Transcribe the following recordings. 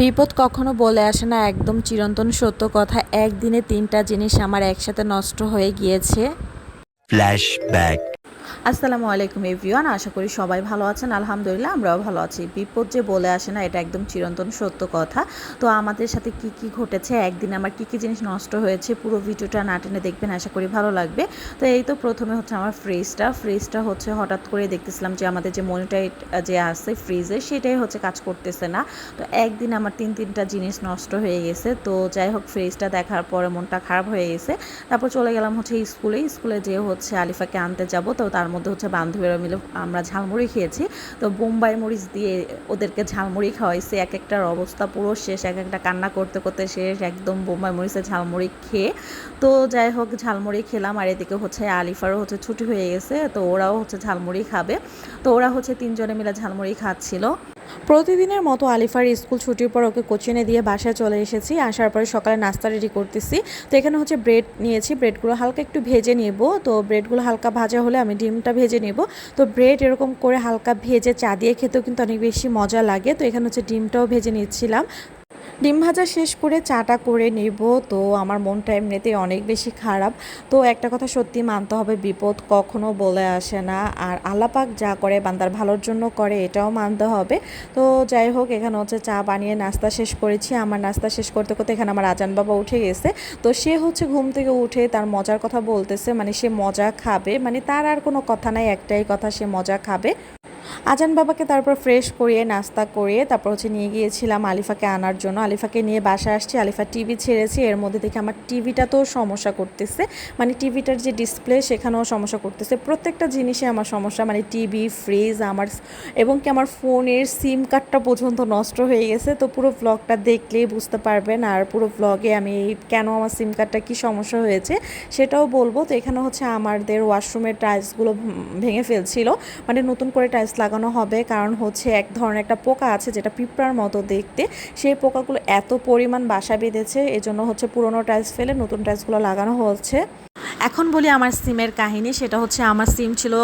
বিপদ কখনো বলে আসে না, একদম চিরন্তন সত্য কথা, একদিনে তিনটা জিনিস আমার একসাথে নষ্ট হয়ে গিয়েছে Flashback. আসসালামু আলাইকুম, এভরিওয়ান। আশা করি সবাই ভালো আছেন। আলহামদুলিল্লাহ, আমরাও ভালো আছি। বিপদ যে বলে আসে না, এটা একদম চিরন্তন সত্য কথা। তো আমাদের সাথে কি কি ঘটেছে, একদিন আমার কি কি জিনিস নষ্ট হয়েছে, পুরো ভিডিওটা না টেনে দেখবেন, আশা করি ভালো লাগবে। তো এই তো প্রথমে হচ্ছে আমার ফ্রিজটা। ফ্রিজটা হচ্ছে হঠাৎ করে দেখতেছিলাম যে আমাদের যে মনিটাইট যে আছে ফ্রিজে, সেটাই হচ্ছে কাজ করতেছে না। তো একদিন আমার তিন, তিনটা জিনিস নষ্ট হয়ে গেছে। তো যাই হোক, ফ্রিজটা দেখার পরে মনটা খারাপ হয়ে গেছে। তারপর চলে গেলাম হচ্ছে স্কুলে। স্কুলে যেয়ে হচ্ছে আলিফাকে আনতে যাব। তো তার মধ্যে হচ্ছে বান্ধবীরা মিলে আমরা ঝালমুড়ি খেয়েছি। তো বোম্বাই মরিচ দিয়ে ওদেরকে ঝালমুড়ি খাওয়াইছে এক একটার অবস্থা পুরো শেষ এক একটা কান্না করতে করতে শেষ, একদম বোম্বাই মরিচের ঝালমুড়ি খেয়ে। তো যাই হোক, ঝালমুড়ি খেলাম আর এদিকে হচ্ছে আলিফারও হচ্ছে ছুটি হয়ে গেছে, তো ওরাও হচ্ছে ঝালমুড়ি খাবে। তো ওরা হচ্ছে তিনজনে মিলে ঝালমুড়ি খাচ্ছিল। প্রতিদিনের মতো আলিফার স্কুল ছুটির পর ওকে কোচিনে দিয়ে বাসায় চলে এসেছি। আসার পরে সকালে নাস্তা রেডি করতেছি। তো এখানে হচ্ছে ব্রেড নিয়েছি। ব্রেডগুলো হালকা একটু ভেজে নেব। তো ব্রেডগুলো হালকা ভাজা হলে আমি ডিমটা ভেজে নেব। তো ব্রেড এরকম করে হালকা ভেজে চা দিয়ে খেতেও কিন্তু অনেক বেশি মজা লাগে। তো এখানে হচ্ছে ডিমটাও ভেজে নিচ্ছিলাম। ডিম ভাজা শেষ করে চাটা করে নেব। তো আমার মনটা এমনিতেই অনেক বেশি খারাপ। তো একটা কথা সত্যি মানতে হবে, বিপদ কখনো বলে আসে না। আর আলাপাক যা করে, বান্দার ভালোর জন্য করে, এটাও মানতে হবে। তো যাই হোক, এখানে হচ্ছে চা বানিয়ে নাস্তা শেষ করেছি। আমার নাস্তা শেষ করতে করতে এখানে আমার আজান বাবা উঠে গেছে। তো সে হচ্ছে ঘুম থেকে উঠে তার মজার কথা বলতেছে। মানে সে মজা খাবে। মানে তার আর কোনো কথা নাই, একটাই কথা, সে মজা খাবে। আজান বাবাকে তারপর ফ্রেশ করিয়ে, নাস্তা করিয়ে তারপর হচ্ছে নিয়ে গিয়েছিলাম আলিফাকে আনার জন্য। আলিফাকে নিয়ে বাসা আসছি, আলিফা টিভি ছেড়েছি। এর মধ্যে থেকে আমার টিভিটা তো সমস্যা করতেছে। মানে টিভিটার যে ডিসপ্লে সেখানেও সমস্যা করতেছে। প্রত্যেকটা জিনিসে আমার সমস্যা। মানে টিভি ফ্রিজ আমার এবং কি আমার ফোনের সিম কার্ডটা পর্যন্ত নষ্ট হয়ে গেছে। তো পুরো ব্লগটা দেখলেই বুঝতে পারবেন। আর পুরো ব্লগে আমি কেন আমার সিম কার্ডটা কী সমস্যা হয়েছে, সেটাও বলব। তো এখানে হচ্ছে আমাদের ওয়াশরুমের টাইলসগুলো ভেঙে ফেলছিল। মানে নতুন করে টাইলস লাগানো হবে। কারণ হচ্ছে এক ধরনের একটা পোকা আছে যেটা পিঁপড়ার মতো দেখতে। সেই পোকাগুলো এত পরিমাণ বাসা বেঁধেছে, এজন্য হচ্ছে পুরনো টাইলস ফেলে নতুন টাইলসগুলো লাগানো হচ্ছে। এখন বলি আমার সিমের কাহিনী, সেটা হচ্ছে আমার সিম ছিল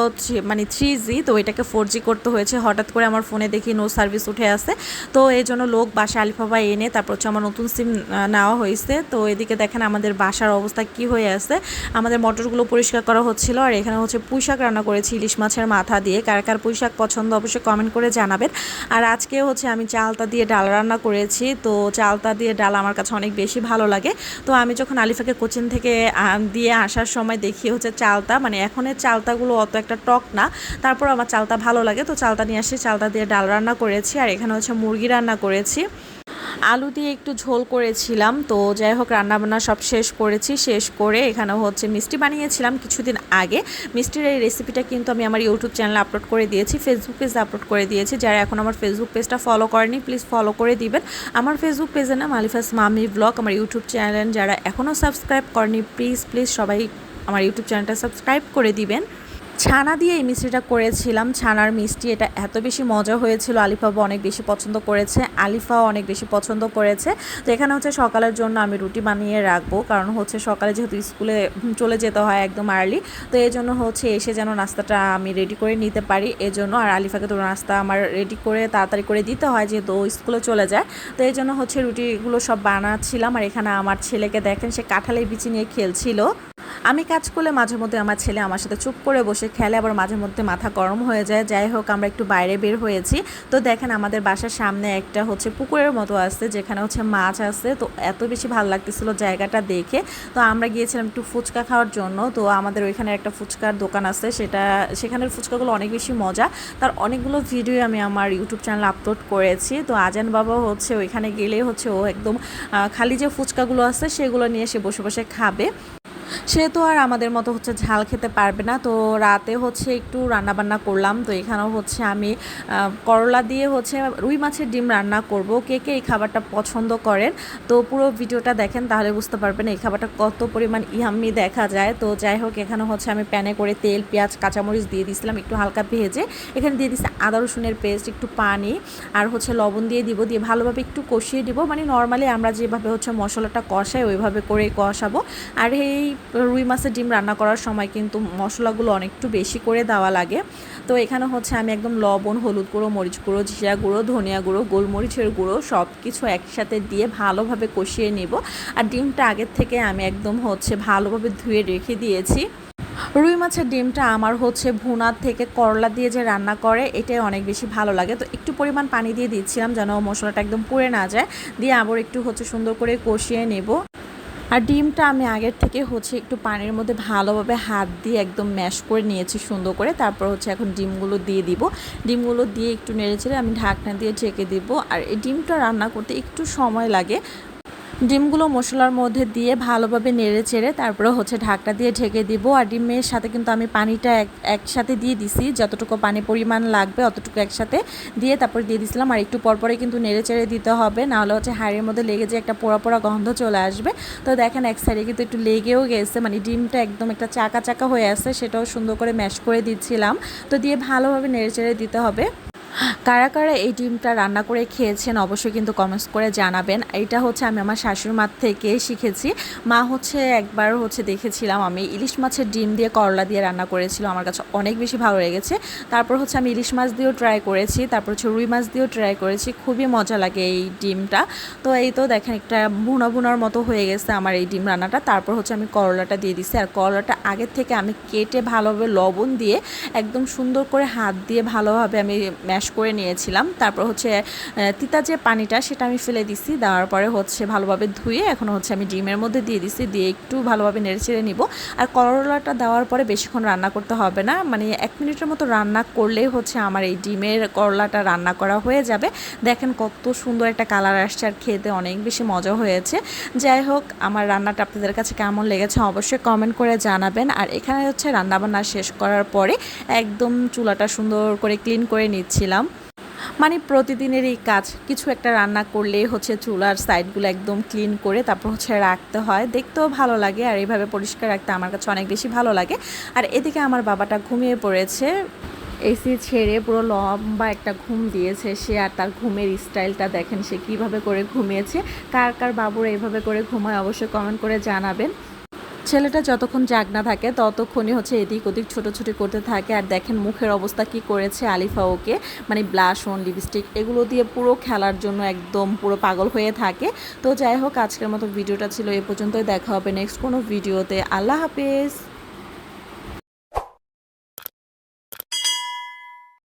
মানে থ্রি জি, তো এটাকে ফোর জি করতে হয়েছে। হঠাৎ করে আমার ফোনে দেখি নো সার্ভিস উঠে আসে। তো এই জন্য লোক বাসা আলিফাবা এনে, তারপর হচ্ছে আমার নতুন সিম নেওয়া হয়েছে। তো এদিকে দেখেন আমাদের বাসার অবস্থা কি হয়ে আছে। আমাদের মটরগুলো পরিষ্কার করা হচ্ছিল, আর এখানে হচ্ছে পুঁই শাক রান্না করেছি ইলিশ মাছের মাথা দিয়ে। কার কার পুঁই শাক পছন্দ অবশ্যই কমেন্ট করে জানাবেন। আর আজকে হচ্ছে আমি চালতা দিয়ে ডাল রান্না করেছি। তো চালতা দিয়ে ডাল আমার কাছে অনেক বেশি ভালো লাগে। তো আমি যখন আলিফাকে কোচিন থেকে দিয়ে আসার সময় দেখি হচ্ছে চালতা মানে এখনের চালতাগুলো অত একটা টক না। তারপর আমার চালতা ভালো লাগে, তো চালতা নিয়ে আসি, চালতা দিয়ে ডাল রান্না করেছি, আর এখানে হচ্ছে মুরগি রান্না করেছি। আলু দিয়ে একটু ঝোল করেছিলাম, তো যাই হোক রান্নাবান্না সব শেষ করেছি, শেষ করে এখানে হচ্ছে মিষ্টি বানিয়েছিলাম কিছুদিন আগে। মিষ্টির এই রেসিপিটা কিন্তু আমি আমার ইউটিউব চ্যানেলে আপলোড করে দিয়েছি ফেসবুক পেজে আপলোড করে দিয়েছি। যারা এখন আমার ফেসবুক পেজটা ফলো করেনি প্লিজ ফলো করে দিবেন। আমার ফেসবুক পেজের নাম আলিফাস মামি ব্লগ আমার ইউটিউব চ্যানেল যারা এখনও সাবস্ক্রাইব করেনি প্লিজ প্লিজ সবাই আমার ইউটিউব চ্যানেলটা সাবস্ক্রাইব করে দিবেন। ছানা দিয়ে এই মিষ্টিটা করেছিলাম। ছানার মিষ্টি, এটা এত বেশি মজা হয়েছিল। আলিফাও অনেক বেশি পছন্দ করেছে। আলিফাও অনেক বেশি পছন্দ করেছে। তো এখানে হচ্ছে সকালের জন্য আমি রুটি বানিয়ে রাখব। কারণ হচ্ছে সকালে যেহেতু স্কুলে চলে যেতে হয় একদম আর্লি তো এই জন্য হচ্ছে এসে যেন নাস্তাটা আমি রেডি করে নিতে পারি। এই জন্য আর আলিফাকে তো নাস্তা আমার রেডি করে তাড়াতাড়ি করে দিতে হয়, যেহেতু স্কুলে চলে যায়। তো এই জন্য হচ্ছে রুটিগুলো সব বানাচ্ছিলাম। আর এখানে আমার ছেলেকে দেখেন, সে কাঁঠালের বিচি নিয়ে খেলছিল। আমি কাজ করলে মাঝে মধ্যে আমার ছেলে আমার সাথে চুপ করে বসে খেলে, আবার মাঝে মধ্যে মাথা গরম হয়ে যায়। যাই হোক, আমরা একটু বাইরে বের হয়েছি। তো দেখেন আমাদের বাসার সামনে একটা হচ্ছে পুকুরের মতো আছে, যেখানে হচ্ছে মাছ আছে। তো এত বেশি ভালো লাগতেছিল জায়গাটা দেখে। তো আমরা গিয়েছিলাম একটু ফুচকা খাওয়ার জন্য। তো আমাদের ওইখানে একটা ফুচকার দোকান আছে। সেটা, সেখানের ফুচকাগুলো অনেক বেশি মজা। তার অনেকগুলো ভিডিও আমি আমার ইউটিউব চ্যানেল আপলোড করেছি। তো আজান বাবা হচ্ছে ওইখানে গেলেই হচ্ছে ও একদম খালি যে ফুচকাগুলো আছে, সেগুলো নিয়ে সে বসে বসে খাবে। সে তো আর আমাদের মতো হচ্ছে ঝাল খেতে পারবে না। তো রাতে হচ্ছে একটু রান্না বান্না করলাম। তো এখানেও হচ্ছে আমি করলা দিয়ে হচ্ছে রুই মাছের ডিম রান্না করব। কে কে এই খাবারটা পছন্দ করেন? তো পুরো ভিডিওটা দেখেন, তাহলে বুঝতে পারবেন এই খাবারটা কত পরিমাণ ইয়াম্মি দেখা যায়। তো যাই হোক, এখানে হচ্ছে আমি প্যানে করে তেল, পেঁয়াজ, কাঁচামরিচ দিয়ে দিয়েছিলাম একটু হালকা ভেজে। এখানে দিয়ে দিচ্ছি আদা, রসুনের পেস্ট, একটু পানি, আর হচ্ছে লবণ দিয়ে দিব। দিয়ে ভালোভাবে একটু কষিয়ে দিব। মানে নর্মালি আমরা যেভাবে হচ্ছে মশলাটা কষাই, ওইভাবে করে কষাবো। আর এই রুই মাছের ডিম রান্না করার সময় কিন্তু মশলাগুলো অনেকটু বেশি করে দেওয়া লাগে। তো এখানে হচ্ছে আমি একদম লবণ, হলুদ গুঁড়ো, মরিচ গুঁড়ো, জিরা গুঁড়ো, ধনিয়া গুঁড়ো, গোলমরিচের গুঁড়ো সব কিছু একসাথে দিয়ে ভালোভাবে কষিয়ে নিব। আর ডিমটা আগের থেকে আমি একদম হচ্ছে ভালোভাবে ধুয়ে রেখে দিয়েছি। রুই মাছের ডিমটা আমার হচ্ছে ভুনার থেকে করলা দিয়ে যে রান্না করে, এটাই অনেক বেশি ভালো লাগে। তো একটু পরিমাণ পানি দিয়ে দিচ্ছিলাম যেন মশলাটা একদম পুড়ে না যায়। দিয়ে আবার একটু হচ্ছে সুন্দর করে কষিয়ে নেব। আর ডিমটা আমি আগের থেকে হচ্ছে একটু পানির মধ্যে ভালোভাবে হাত দিয়ে একদম ম্যাশ করে নিয়েছি সুন্দর করে। তারপর হচ্ছে এখন ডিমগুলো দিয়ে দিব। ডিমগুলো দিয়ে একটু নেড়ে চেড়ে আমি ঢাকনা দিয়ে ঢেকে দিব। আর এই ডিমটা রান্না করতে একটু সময় লাগে। ডিমগুলো মশলার মধ্যে দিয়ে ভালোভাবে নেড়ে চেড়ে তারপরে হচ্ছে ঢাকটা দিয়ে ঢেকে দিব। আর ডিমের সাথে কিন্তু আমি পানিটা এক, একসাথে দিয়ে দিছি। যতটুকু পানি পরিমাণ লাগবে অতটুকু একসাথে দিয়ে তারপর দিয়ে দিছিলাম। আর একটু পরপরে কিন্তু নেড়ে চেড়ে দিতে হবে। নাহলে হচ্ছে হাড়ির মধ্যে লেগে যে একটা পোড়া পোড়া গন্ধ চলে আসবে। তো দেখেন এক সাইডে কিন্তু একটু লেগেও গেছে। মানে ডিমটা একদম একটা চাকা চাকা হয়ে আছে। সেটাও সুন্দর করে ম্যাশ করে দিচ্ছিলাম। তো দিয়ে ভালোভাবে নেড়ে চেড়ে দিতে হবে। কারা কারা এই ডিমটা রান্না করে খেয়েছেন অবশ্যই কিন্তু কমেন্টস করে জানাবেন। এটা হচ্ছে আমি আমার শাশুড়ি মার থেকে শিখেছি। মা হচ্ছে একবার হচ্ছে দেখেছিলাম আমি ইলিশ মাছের ডিম দিয়ে করলা দিয়ে রান্না করেছিল, আমার কাছে অনেক বেশি ভালো লেগেছে। তারপর হচ্ছে আমি ইলিশ মাছ দিয়েও ট্রাই করেছি, তারপর হচ্ছে রুই মাছ দিয়েও ট্রাই করেছি, খুবই মজা লাগে এই ডিমটা। তো এই তো দেখেন একটা ভুনা ভুনার মতো হয়ে গেছে আমার এই ডিম রান্নাটা। তারপর হচ্ছে আমি করলাটা দিয়ে দিছি, আর করলাটা আগের থেকে আমি কেটে ভালোভাবে লবণ দিয়ে একদম সুন্দর করে হাত দিয়ে ভালোভাবে আমি ম্যাশ করে নিয়েছিলাম। তারপর হচ্ছে তিতা যে পানিটা সেটা আমি ফেলে দিছি, দেওয়ার পরে হচ্ছে ভালোভাবে ধুয়ে এখন হচ্ছে আমি ডিমের মধ্যে দিয়ে দিছি, দিয়ে একটু ভালোভাবে নেড়ে চেড়ে নিব। আর করলাটা দেওয়ার পরে বেশিক্ষণ রান্না করতে হবে না মানে এক মিনিটের মতো রান্না করলেই হচ্ছে আমার এই ডিমের করলাটা রান্না করা হয়ে যাবে। দেখেন কত সুন্দর একটা কালার আসছে আর খেতে অনেক বেশি মজা হয়েছে। যাই হোক, আমার রান্নাটা আপনাদের কাছে কেমন লেগেছে অবশ্যই কমেন্ট করে জানাবেন। আর এখানে হচ্ছে রান্নাবান্না শেষ করার পরে একদম চুলাটা সুন্দর করে ক্লিন করে নিচ্ছিলাম। মানে প্রতিদিনের এই কাজ, কিছু একটা রান্না করলে হচ্ছে চুলার সাইডগুলো একদম ক্লিন করে তারপর হচ্ছে রাখতে হয়। দেখতেও ভালো লাগে আর এইভাবে পরিষ্কার রাখতে আমার কাছে অনেক বেশি ভালো লাগে। আর এদিকে আমার বাবাটা ঘুমিয়ে পড়েছে। এসি ছেড়ে পুরো লম্বা একটা ঘুম দিয়েছে সে আর তার ঘুমের স্টাইলটা দেখেন সে কীভাবে করে ঘুমিয়েছে। কার কার বাবুরা এইভাবে করে ঘুমায় অবশ্যই কমেন্ট করে জানাবেন। ছেলেটা যতক্ষণ জাগনা থাকে, ততক্ষণই হচ্ছে এদিক ওদিক ছোটোছুটি করতে থাকে। আর দেখেন মুখের অবস্থা কি করেছে আলিফা ওকে। মানে ব্লাশ অন, লিপস্টিক এগুলো দিয়ে পুরো খেলার জন্য একদম পুরো পাগল হয়ে থাকে। তো যাই হোক, আজকের মতো ভিডিওটা ছিল এ পর্যন্তই। দেখা হবে নেক্সট কোনো ভিডিওতে। আল্লাহ হাফেজ।